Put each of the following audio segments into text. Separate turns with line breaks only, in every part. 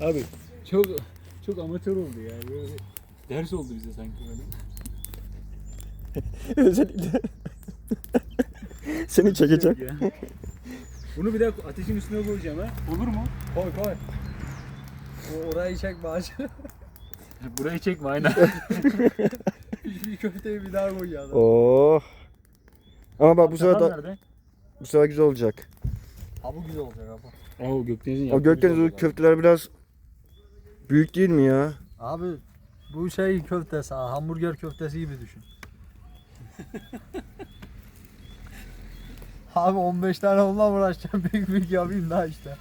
Abi çok çok amatör oldu ya. Böyle ders oldu bize sanki böyle.
Özellikle seni çekeceğim.
Ya. Bunu bir de ateşin üstüne koyacağım ha. Olur mu?
Koy koy. O orayı çek bağış.
Burayı çekme aynen.
bir köfteyi bir daha koy ya.
Oh. Ama bak bu sefer da,
nerede?
bu sefer güzel olacak.
Ha bu güzel olacak abi.
Oo Gökdeniz'in
O Gökdeniz o köfteler biraz büyük değil mi ya?
Abi bu şey köftesi ha, hamburger köftesi gibi düşün. Abi 15 tane onunla uğraşacağım büyük büyük yapayım daha işte.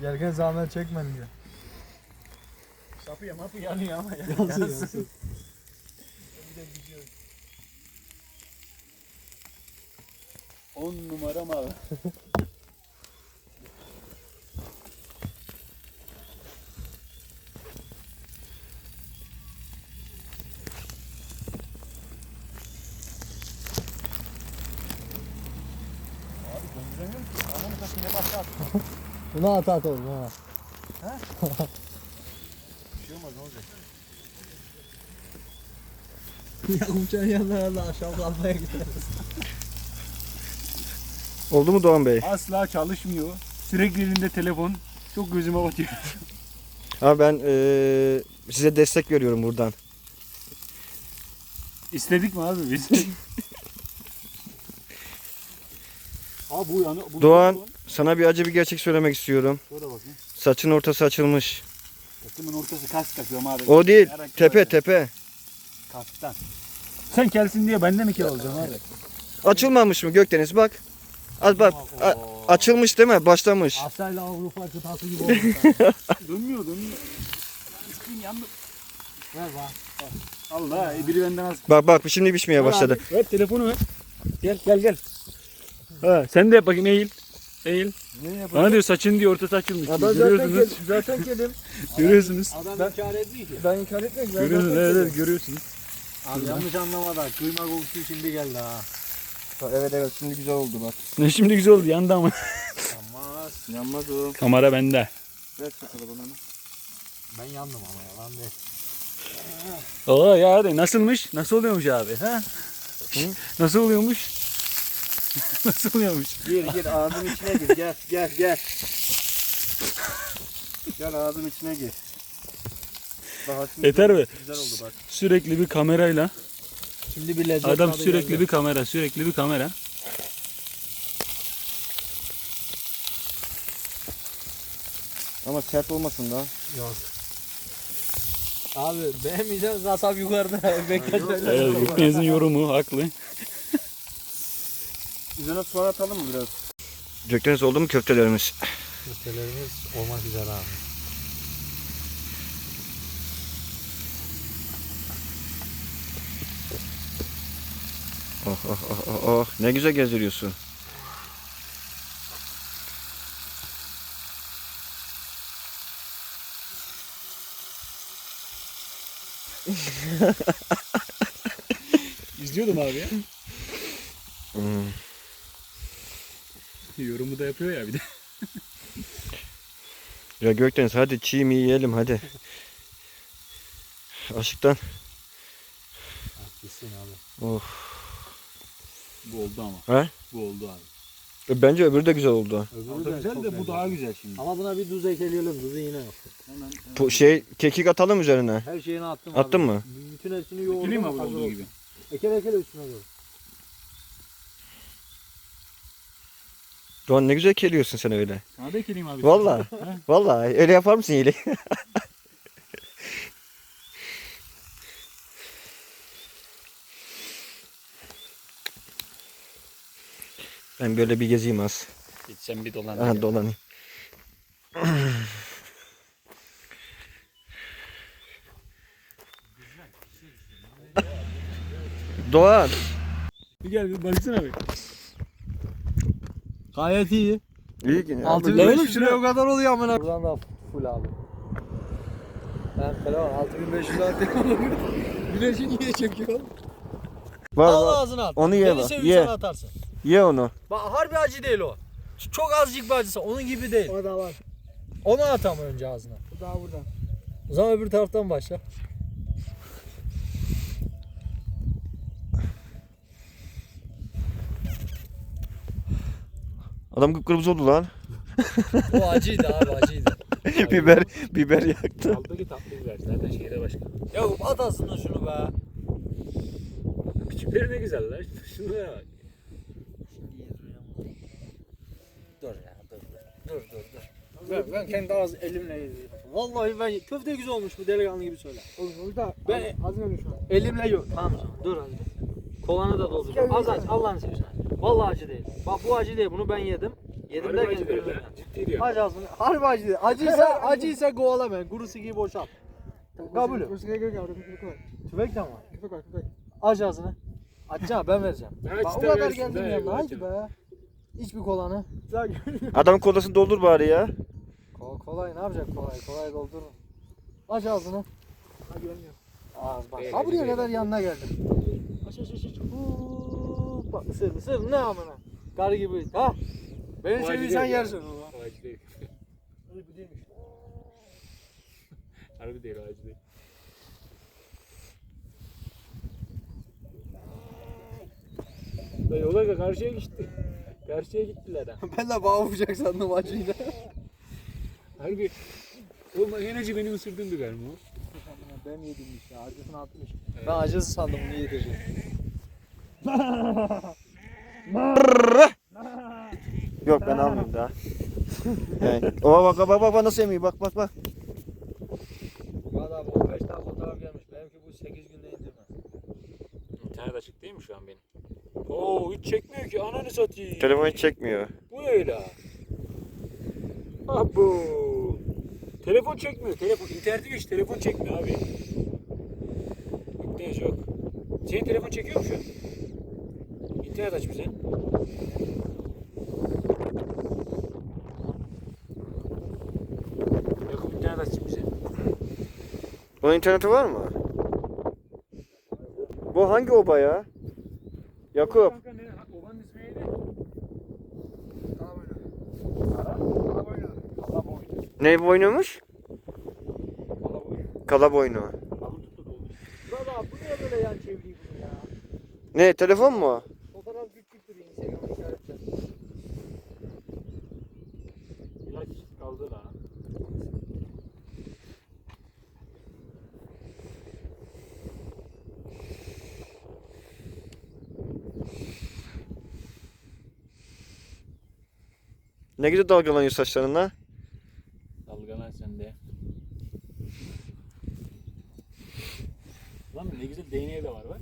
Gelirken zahmet çekmeyin diye.
Sapı mapı yanıyor ama ya.
Yansın yansın.
On numara mal. Abi döndüremiyorum ki. Aman sakın ne başla at.
Buna at at oğlum ha.
Bir şey olmaz ne olacak?
Yakupcan yanlarına aşağı kalmaya gideriz.
Oldu mu Doğan Bey?
Asla çalışmıyor. Sürekli elinde telefon. Çok gözüme batıyor.
Abi ben eee, size destek veriyorum buradan.
İstedik mi abi biz? Abi bu yanı... Bu
Doğan sana bir acı bir gerçek söylemek istiyorum.
Bakayım.
Saçın ortası açılmış.
Takımın ortası kas takıyorum abi.
O değil.
Yarak
Tepe
yarak.
tepe.
Kastan. Sen kelsin diye ben de mi kel olacağım abi?
Açılmamış mı Gökdeniz bak. Az bak. a- açılmış değil mi? Başlamış.
Asayla Avrupa kıtası gibi oldu.
Dönmüyor dönmüyor. İskin yandı.
Ver bak.
Allah e, biri benden az.
Bak bak şimdi pişmeye başladı.
Ver telefonu ver. Gel gel gel. Ha, sen de yap bakayım eğil. Eğil.
Ne yapayım?
Bana diyor saçın diyor ortası açılmış.
Ya ben zaten,
görüyorsunuz.
gel, zaten gelim.
Görüyorsunuz.
Adam ben, inkar etmiyor ki. Ben inkar etmiyorum. Ben
Görüyorsunuz.
zaten
Evet,
gelim.
evet görüyorsunuz.
Abi yanlış anlama da kıyma kokusu şimdi geldi ha.
Evet evet şimdi güzel oldu bak.
Ne şimdi güzel oldu yandı ama.
Ama
Yanmaz o.
Kamera bende.
Ver sakalı bana.
ben yandım ama yalan değil.
Oo ya hadi nasılmış? Nasıl oluyormuş abi? Ha? Nasıl oluyormuş? Nasıl oluyormuş?
Gir gir ağzın içine gir. Gel gel gel. Gel ağzın içine gir. Bak,
Yeter mi?
Güzel oldu bak.
Sürekli bir kamerayla.
Şimdi bir lezzet
Adam sürekli
geldi.
bir kamera, sürekli bir kamera.
Ama sert olmasın da.
Yok. Abi beğenmeyeceksin kasap yukarıda bekletmeler.
Evet, Gökdeniz'in yorumu haklı.
Üzerine soğan atalım mı biraz? Gökdeniz oldu mu köftelerimiz?
Köftelerimiz olmak üzere abi.
Oh oh oh oh oh. Ne güzel gezdiriyorsun.
İzliyordum abi ya.
Hmm.
Yorumu da yapıyor ya bir de.
Ya Gökdeniz hadi çiğ mi yiyelim hadi. Aşıktan.
Gitsin abi.
Oh.
Bu oldu ama.
He?
Bu oldu abi.
E, Bence öbürü de güzel oldu.
Öbürü de
güzel de bu daha güzel şimdi.
Ama buna bir tuz ekleyelim. Tuzu yine yok.
Hemen,
Bu şey kekik atalım üzerine.
Her şeyini attım
Attın
abi.
mı?
Bütün hepsini yoğurdum.
Ekleyeyim mi olduğu
oldu.
gibi?
Ekele ekele üstüne doğru.
Doğan ne güzel keliyorsun sen öyle.
Sana da ekleyeyim abi.
Vallahi.
He?
Vallahi öyle yapar mısın iyili? ben böyle bir gezeyim az.
Gitsen bir dolan.
Aha dolanayım. Doğan.
Bir gel bir baksana bir.
Gayet iyi.
İyi ki. ya.
6500 liraya o kadar oluyor amına. Buradan da full abi. Ben telefon 6500 lira telefonu Güneşi niye çekiyor?
Var,
Al
var.
ağzına at.
Onu ye
Beni
bak,
seviyorsan
ye.
atarsın.
Ye onu.
Bak harbi acı değil o. Çok azıcık bir acısı. Onun gibi değil. O da var. Onu at ama önce ağzına.
Daha buradan.
O zaman öbür taraftan başla.
Adam kıpkırmızı oldu lan.
O acıydı abi acıydı.
biber biber yaktı.
Aldaki tatlı biber. Zaten şehre başka.
ya at aslında şunu be.
Küçükleri ne güzel lan. Şuraya bak.
Dur ya dur dur. Dur dur dur. Ben, ben kendi ağız elimle yedim. Vallahi ben köfte güzel olmuş bu delikanlı gibi söyle.
Oğlum orada
Ben-
hazırlanıyorum şu an.
Elimle yok. Tamam o zaman. Dur hadi. Kovanı da doldur. Az aç Allah'ını seversen. Vallahi acı değil. Bak bu acı değil. Bunu ben yedim. Yedim
Harbi
derken
acı değil lan. Ciddi diyorum.
Aç ağzını. Harbi acı değil. Acıysa acıysa kovala ben. Kurusu gibi boşalt. Kabulüm.
Burası gerek yok ya. Orada köpek var.
Tüfek de mi? var?
Köpek var köpek.
Aç ağzını. Açacağım ben vereceğim.
Ben
Bak, o kadar
versin,
geldim
ben
yanına. Hadi
açarım.
be. İç bir kolanı.
Daha
Adamın kolasını doldur bari ya.
Ko kolay ne yapacak kolay? Kolay doldurun. Aç ağzını.
Ha göremiyorum.
Ağız bak.
Değil,
Ha buraya
değil.
kadar yanına geldim. Aç aç aç aç. Huu, Bak ısır ısır ne amına. Kar gibi. Ha. Beni
O acı
seviyorsan
ya.
yersin onu.
O acı değil.
Bu değilmiş.
Harbi değil o acı değil. Da yola karşıya gitti. Karşıya gittiler ha.
ben de bağ vuracak sandım acıyla.
Harbi. Acı benim ısırdığım biber mi o?
ben yedim işte acısını atmış. Ben acısı sandım bunu yedirecek.
Yok ben almayayım daha. evet. Oha bak bak bak bak nasıl emiyor bak bak bak.
Valla 15 tane fotoğraf gelmiş. Benimki bu 8 günde indirme.
İnternet açık değil mi şu an benim? Oo hiç çekmiyor ki ananı satayım.
Telefon hiç çekmiyor.
Bu öyle. Abo. Telefon çekmiyor. Telefon interneti geç telefon çekmiyor abi. Yok değil yok. Senin telefon çekiyor mu şu an? İnternet aç bize. Yakup internet aç bize.
Bunun interneti var mı? Bu hangi oba ya? Yakup.
Ne? Obanın ismi neydi?
Ne boynuymuş?
Allah boynu.
Kala boynu.
Abi tuttu doldu.
Valla bu niye böyle yan çeviriyor bunu ya?
Ne telefon mu?
Fotoğraf küçük duruyor Instagram işaretle.
İlaç kaldı da.
Ne güzel dalgalanıyor saçlarına.
Dalgalan sen de. Lan ne güzel değneği de var bak.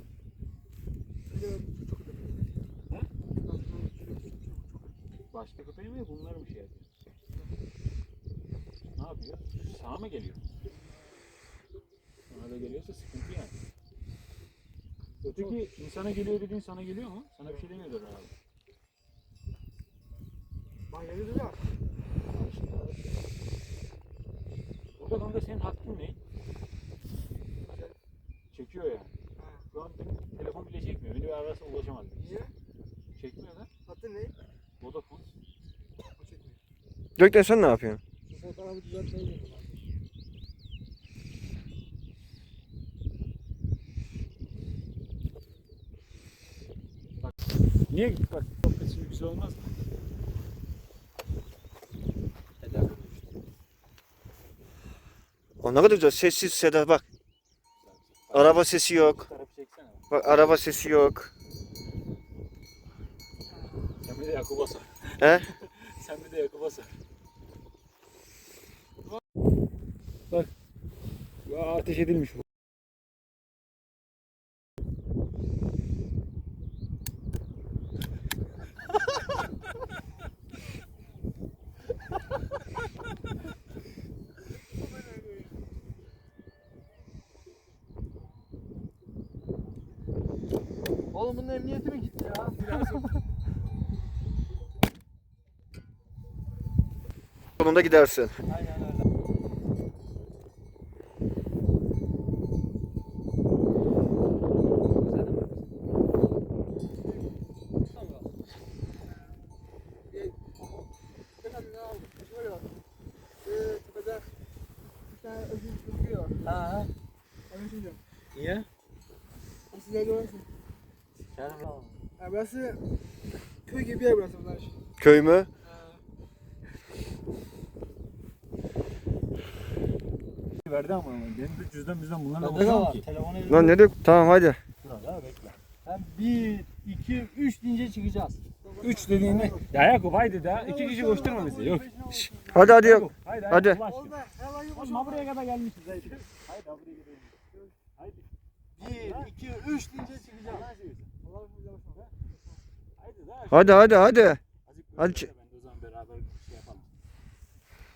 Başka köpeği mi bunlar mı şey yapıyor? Ne yapıyor? Sana mı geliyor? Sana da geliyorsa sıkıntı yani. Öteki insana geliyor dediğin sana geliyor mu? Sana bir şey demiyordur herhalde.
Duruyor.
Burada kanka senin hakkın ne? Çekiyor yani. Şu an benim telefon bile çekmiyor. Beni bir ararsa ulaşamaz.
Niye?
Çekmiyor lan.
Hattın ne?
Vodafone.
O çekmiyor.
Gökten sen ne yapıyorsun?
Şu fotoğrafı düzeltmeyi dedim.
Niye bak sohbet güzel olmaz mı?
O ne kadar güzel sessiz Seda bak. Araba sesi yok.
Bak
araba sesi yok.
Sen bir de Yakup'a sor.
He?
Sen bir de Yakup'a sor. Bak. Ya ateş edilmiş bu.
Oğlum bunun emniyeti mi gitti ya?
Sonunda gidersin.
Aynen öyle.
Ben ne aldım? Şöyle bak. Ee, tane ödül ödül var.
Ha ha.
Onu söyleyeceğim.
Niye?
Size görürsün.
Canım
Ya burası köy gibi bir yer burası bunlar.
Köy mü?
Verdi ama benim de cüzdan bizden bunlarla
Bende de var.
ki.
Telefonu elimde.
Lan ne diyor? Tamam hadi.
Burada bekle.
Hem 1, 2, 3 deyince çıkacağız.
3 dediğinde ya Yakup haydi daha iki kişi koşturma bizi yok.
Hadi hadi yok.
Haydi
Hadi.
Allah aşkına. Oğlum buraya kadar gelmişiz haydi. Haydi ha buraya gidelim. Haydi.
1, 2, 3 deyince çıkacağız.
Hadi hadi hadi. Hadi çı-
ben de o zaman beraber şey yapalım.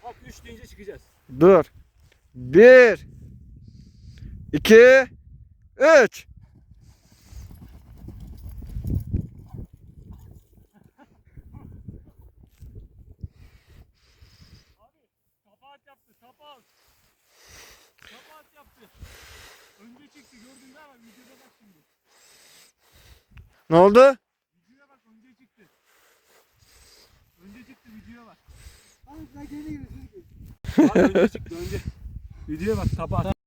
Bak 3 deyince çıkacağız.
Dur. Bir. iki, Üç.
Kapat yaptı kapat. Kapat yaptı. Önce çıktı gördün değil mi? Videoda bak şimdi.
Ne oldu?
Videoya bak önce çıktı. Önce çıktı videoya bak.
Abi sen geri giriyorsun.
Abi önce çıktı önce. Videoya bak kapat.